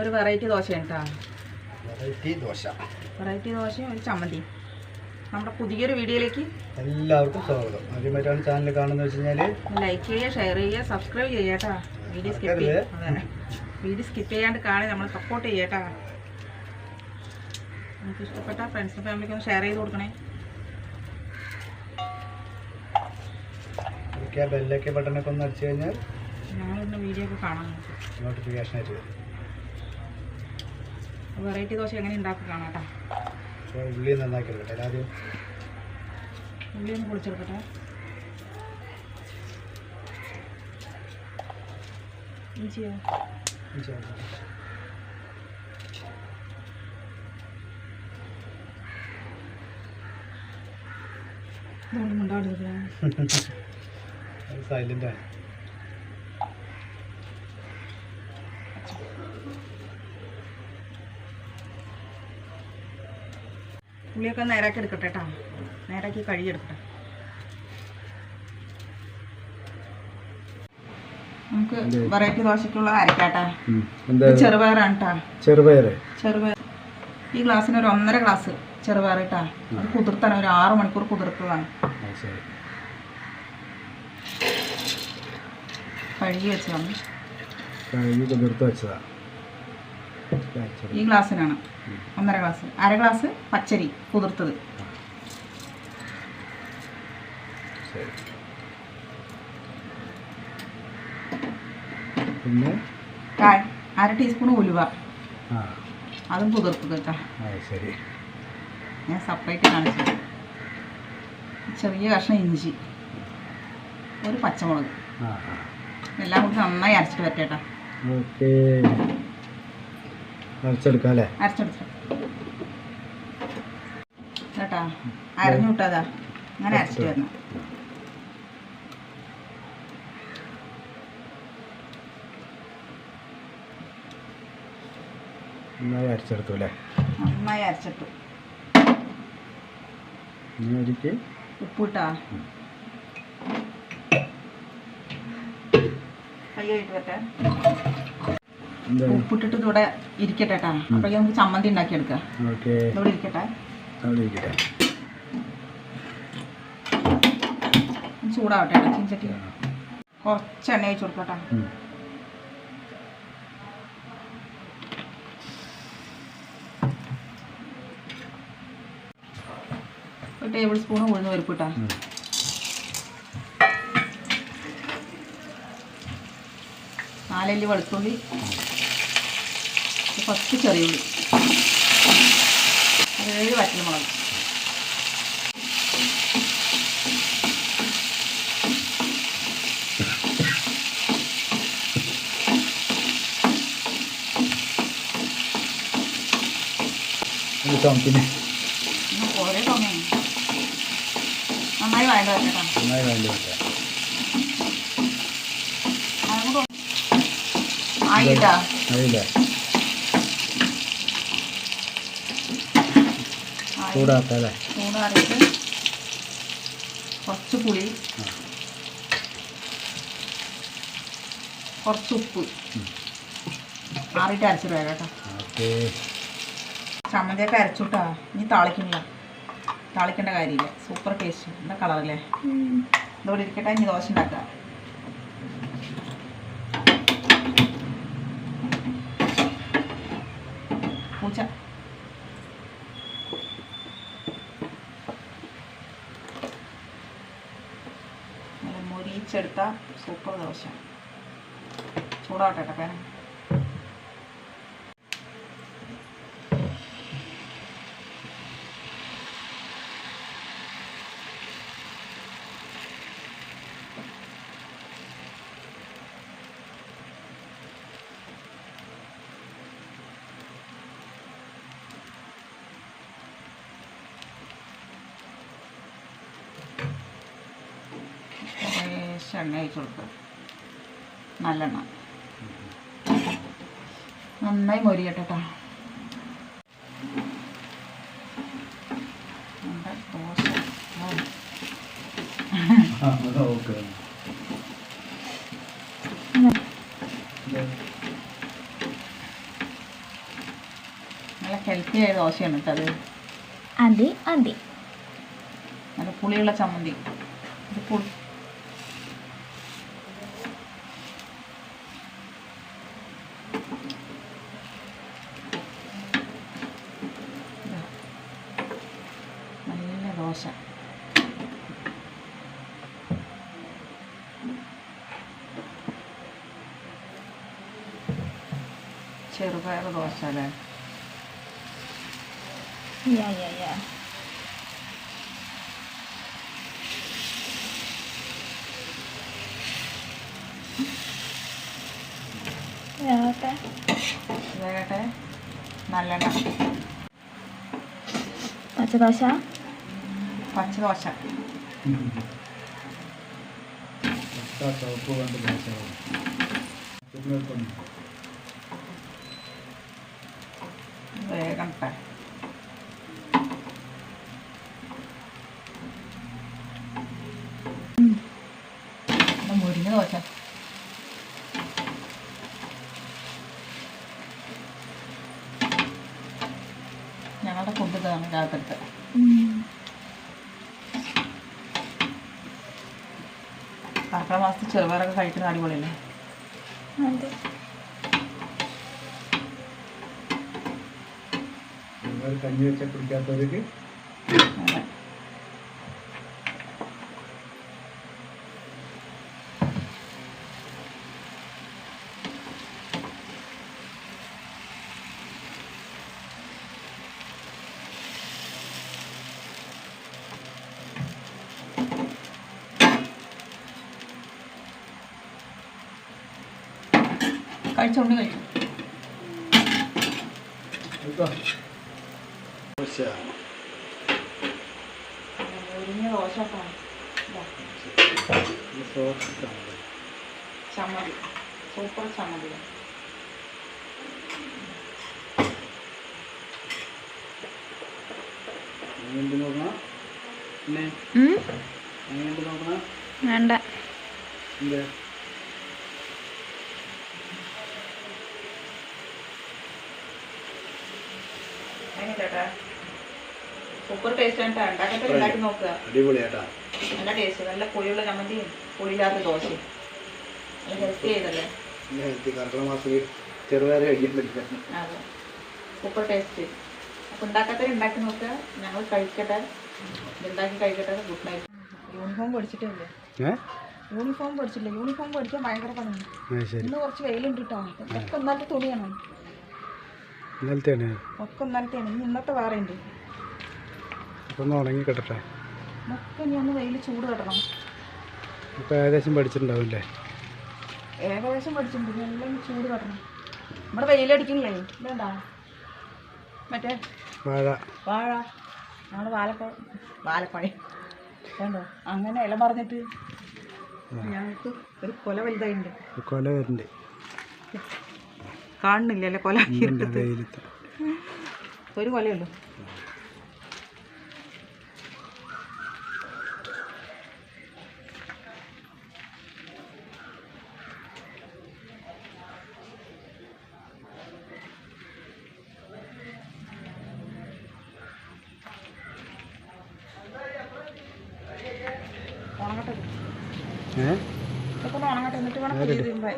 ഒരു വെറൈറ്റി ദോശയാണ് കേട്ടോ വെറൈറ്റി ദോശ. വെറൈറ്റി ദോശയും ഒരു ചമ്മന്തി. നമ്മുടെ പുതിയൊരു വീഡിയോയിലേക്ക് എല്ലാവർക്കും സ്വാഗതം. ആദ്യമായിട്ടാണ് ചാനൽ കാണുന്നത് വെച്ച് കഴിഞ്ഞാൽ ലൈക്ക് ചെയ്യുക ഷെയർ ചെയ്യുക സബ്സ്ക്രൈബ് ചെയ്യുക കേട്ടോ വീഡിയോ സ്കിപ്പ് ചെയ്യുക വീഡിയോ സ്കിപ്പ് ചെയ്യാണ്ട് കാണി നമ്മൾ സപ്പോർട്ട് ചെയ്യുക കേട്ടോ നിങ്ങൾക്ക് ഇഷ്ടപ്പെട്ട ഫ്രണ്ട്സിനും ഫാമിലിക്ക് ഒന്ന് ഷെയർ ചെയ്ത് കൊടുക്കണേ. ബെല്ലൊക്കെ ബട്ടണൊക്കെ ഒന്ന് അടിച്ചു കഴിഞ്ഞാൽ ഞങ്ങളിന്ന് വീഡിയോ ഒക്കെ കാണാൻ നോട്ടിഫിക്കേഷൻ ആയിട്ട് വരും. വെറൈറ്റി ദോശ എങ്ങനെ ഉണ്ടാക്കി കാണാം കേട്ടോ ഉള്ളി നന്നാക്കി എടുക്കട്ടെ ആദ്യം ഉള്ളി ഒന്ന് പൊളിച്ചെടുക്കട്ടെ. ഇഞ്ചിയോ ഇഞ്ചി ആക്കാം. ഇതുകൊണ്ട് മുണ്ടാടുക അത് സൈലന്റ് ആണ്. ഉള്ളിയൊക്കെ നേരാക്കി എടുക്കട്ടെ കേട്ടോ. നേരാക്കി കഴുകിയെടുക്കട്ടെ നമുക്ക് വെറൈറ്റി ദോശക്കുള്ള അരക്കാട്ടാ ചെറുപയറാണ് കേട്ടാ. ചെറുപയർ ചെറുപയർ ഈ ഗ്ലാസ്സിന് ഒരു ഒന്നര ഗ്ലാസ് ചെറുപയർ കേട്ടാ. അത് കുതിർത്താണ്. ഒരു ആറു മണിക്കൂർ കുതിർത്തതാണ്. കഴുകി വെച്ചതാണ്. കഴുകി കുതിർത്ത് വെച്ചതാ. ഈ ഗ്ലാസ്സിനാണ്. ഒന്നര ഗ്ലാസ്. അര ഗ്ലാസ് പച്ചരി കുതിർത്തത്. പിന്നെ? അര ടീസ്പൂൺ ഉലുവ. അതും കുതിർത്തത് കേട്ടോ. ശരി. ഞാൻ സെപ്പറേറ്റ് കാണിച്ചു. ചെറിയ കഷ്ണം ഇഞ്ചി. ഒരു പച്ചമുളക്. എല്ലാം കൂടി നന്നായി അരച്ചിട്ട് വരട്ടെ ഓക്കെ. അരച്ചെടുക്കാം അല്ലേ? അരച്ചെടുത്തു കേട്ടാ? അരഞ്ഞു വിട്ടതാ അങ്ങനെ അരച്ചിട്ട് വരണം. നന്നായി അരച്ചെടുത്തു അല്ലേ? നന്നായി അരച്ചിട്ടു. ഉപ്പിട്ടാ? കൈ വരട്ടെ എന്താ ഉപ്പിട്ടിട്ട് ഇവിടെ ഇരിക്കട്ടെ കേട്ടാ അപ്പോഴേക്കും നമുക്ക് ചമ്മന്തി ഉണ്ടാക്കിയെടുക്കാം. ഇതിവിടെ ഇരിക്കട്ടെ. ചൂടാവട്ടെ ചിഞ്ചട്ടി. ചീഞ്ചട്ടി കുറച്ച് എണ്ണ ഒഴിച്ച് കൊടുക്കട്ടെ ഒരു ടേബിൾ സ്പൂൺ ഉഴുന്ന് പരിപ്പിട്ടാ നാലല്ലി വെളുത്തുള്ളി. പത്ത് ചെറിയ ഉള്ളി. ഏഴ് വറ്റൽമുളക് പിന്നെ നന്നായി വേണ്ട കേട്ടോ. നന്നായി വേണ്ടി വെക്കാം ആയിട്ടാ അറിയില്ല ചൂടാക്കാം അല്ലേ ചൂടാറിയിട്ട് കുറച്ച് പുളി. കുറച്ച് ഉപ്പ്. ആറിയിട്ട് അരച്ചിട്ട് വരാം കേട്ടോ ചമ്മന്തിയൊക്കെ അരച്ചുട്ടാ. ഇനി താളിക്കണില്ല താളിക്കേണ്ട കാര്യമില്ല. സൂപ്പർ ടേസ്റ്റ് എന്താ കളറല്ലേ ഇതോടെ ഇരിക്കട്ടെ ഇനി ദോശ ഉണ്ടാക്കാം. പൂച്ച നല്ല മൊരിച്ചെടുത്ത സൂപ്പർ ദോശ. ചൂടാവട്ടെ കേട്ടോ എണ്ണ ഒഴിച്ച് കൊടുക്കുക നല്ലെണ്ണ. നന്നായി മൊരിയട്ടെ കേട്ടോ നല്ല ഹെൽത്തി ആയ ദോശയാണ് കേട്ടോ അത്. അതെ അതെ. നല്ല പുളിയുള്ള ചമ്മന്തി. ഇത് പുളി ഇതാ. നല്ല ദോശ. ചെറുപയർ ദോശ അല്ലേ? യാ യാ യാ വേറെ ഇതാകട്ടെ നല്ലെണ്ണ. പച്ചദോശ. പച്ച ദോശ ചുവപ്പ് കൊണ്ട് ദോശകളും വേഗം മുരിഞ്ഞ ദോശ. ഞങ്ങളുടെ ഇതാണ് രാത്രിത്തെ കർക്കിടക മാസത്തിൽ ചെറുപയറൊക്കെ കഴിക്കുന്ന അടിപൊളിയല്ലേ? കഞ്ഞി വെച്ചാൽ കുടിക്കാത്തവർക്ക് കഴിച്ചോണ്ട് കഴിഞ്ഞു ചമ്മതി സൂപ്പർ നോക്കണം? വേണ്ട എന്ത് എങ്ങനെയാ സൂപ്പർ ടേസ്റ്റ് ആണ് ട്ടാ. ഉണ്ടാക്കട്ടെ ഉണ്ടാക്കി നോക്കുക. അടിപൊളിയാട്ടാ. നല്ല ടേസ്റ്റ് നല്ല പുളിയുള്ള ചമ്മന്തിയും പുളിയില്ലാത്ത ദോശയും. നല്ല ഹെൽത്തി ചെയ്തല്ലേ പിന്നെ ഹെൽത്തി കർക്കിടക മാസത്തിൽ ചെറുപയർ കഴിക്കാൻ പറ്റില്ല അതെ. സൂപ്പർ ടേസ്റ്റ് അപ്പോൾ ഉണ്ടാക്കാത്തവർ ഉണ്ടാക്കി നോക്കുക. ഞങ്ങൾ കഴിക്കട്ടെ. ഉണ്ടാക്കി കഴിക്കട്ടെ. ഗുഡ് നൈറ്റ് യൂണിഫോം പഠിച്ചിട്ടില്ലേ യൂണിഫോം പഠിച്ചില്ല യൂണിഫോം പഠിക്കാൻ ഭയങ്കര പണിയാണ്. ഇന്ന് കുറച്ച് വെയിലുണ്ട് കേട്ടോ ഒക്കെ ഒന്നാമത്തെ തുണിയാണ് ഇനി ഇന്നത്തെ വേറെ ഉണ്ട് ഒന്ന് ഉണങ്ങി കിട്ടട്ടെ. ഇപ്പം ഏകദേശം പഠിച്ചിട്ടുണ്ടാവില്ലേ? ഏകദേശം പഠിച്ചിട്ടുണ്ട്. ഇനി എല്ലാം ചൂട് കിട്ടണം. നമ്മുടെ വെയിലടിക്കണില്ലേ വേണ്ട മറ്റേ വാഴ. വാഴ. നമ്മൾ വാലപ്പ വാലപ്പഴം വേണ്ടോ അങ്ങനെ ഇല പറഞ്ഞിട്ട് ഞങ്ങൾക്ക് ഒരു കൊല വലുതായിട്ടുണ്ട്. കൊല വരുന്നുണ്ട് കാണുന്നില്ലല്ലേ കൊല? ഇന്നുണ്ട് വെയിലത്ത്. ഒരു കൊലയുള്ളൂ ഉണങ്ങട്ടെ